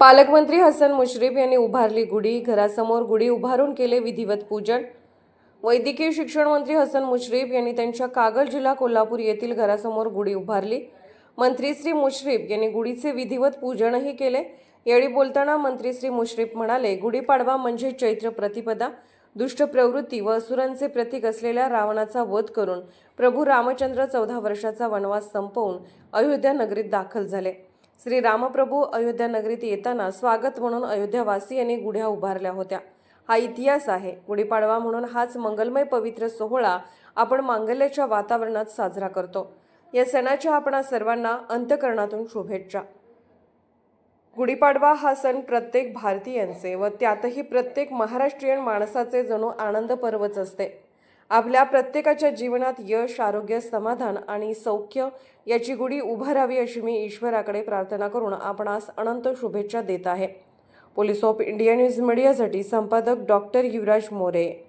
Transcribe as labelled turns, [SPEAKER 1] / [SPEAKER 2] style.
[SPEAKER 1] पालकमंत्री हसन मुश्रीफ यांनी उभारली गुढी. घरासमोर गुढी उभारून केले विधिवत पूजन. वैद्यकीय शिक्षण मंत्री हसन मुश्रीफ यांनी त्यांच्या कागल जिल्हा कोल्हापूर येथील घरासमोर गुढी उभारली. मंत्री श्री मुश्रीफ यांनी गुढीचे विधिवत पूजनही केले. यावेळी बोलताना मंत्री श्री मुश्रीफ म्हणाले गुढीपाडवा म्हणजे चैत्र प्रतिपदा दुष्ट प्रवृत्ती व असुरांचे प्रतीक असलेल्या रावणाचा वध करून प्रभू रामचंद्र चौदा वर्षाचा वनवास संपवून अयोध्या नगरीत दाखल झाले. श्री रामप्रभू अयोध्या नगरीत येताना स्वागत म्हणून अयोध्यावासियांनी गुढ्या उभारल्या होत्या. हा इतिहास आहे. गुढीपाडवा म्हणून हाच मंगलमय पवित्र सोहळा आपण मांगल्याच्या वातावरणात साजरा करतो. या सणाच्या आपणा सर्वांना अंतकरणातून शुभेच्छा. गुढीपाडवा हा सण प्रत्येक भारतीयांचे व त्यातही प्रत्येक महाराष्ट्रीयन माणसाचे जणू आनंद पर्वच असते. आपल्या प्रत्येकाच्या जीवनात यश आरोग्य समाधान आणि सौख्य याची गुढी उभारावी अशी मी ईश्वराकडे प्रार्थना करून आपणास अनंत शुभेच्छा देत आहे. पोलीस ऑफ इंडिया न्यूज मीडियासाठी संपादक डॉक्टर युवराज मोरे.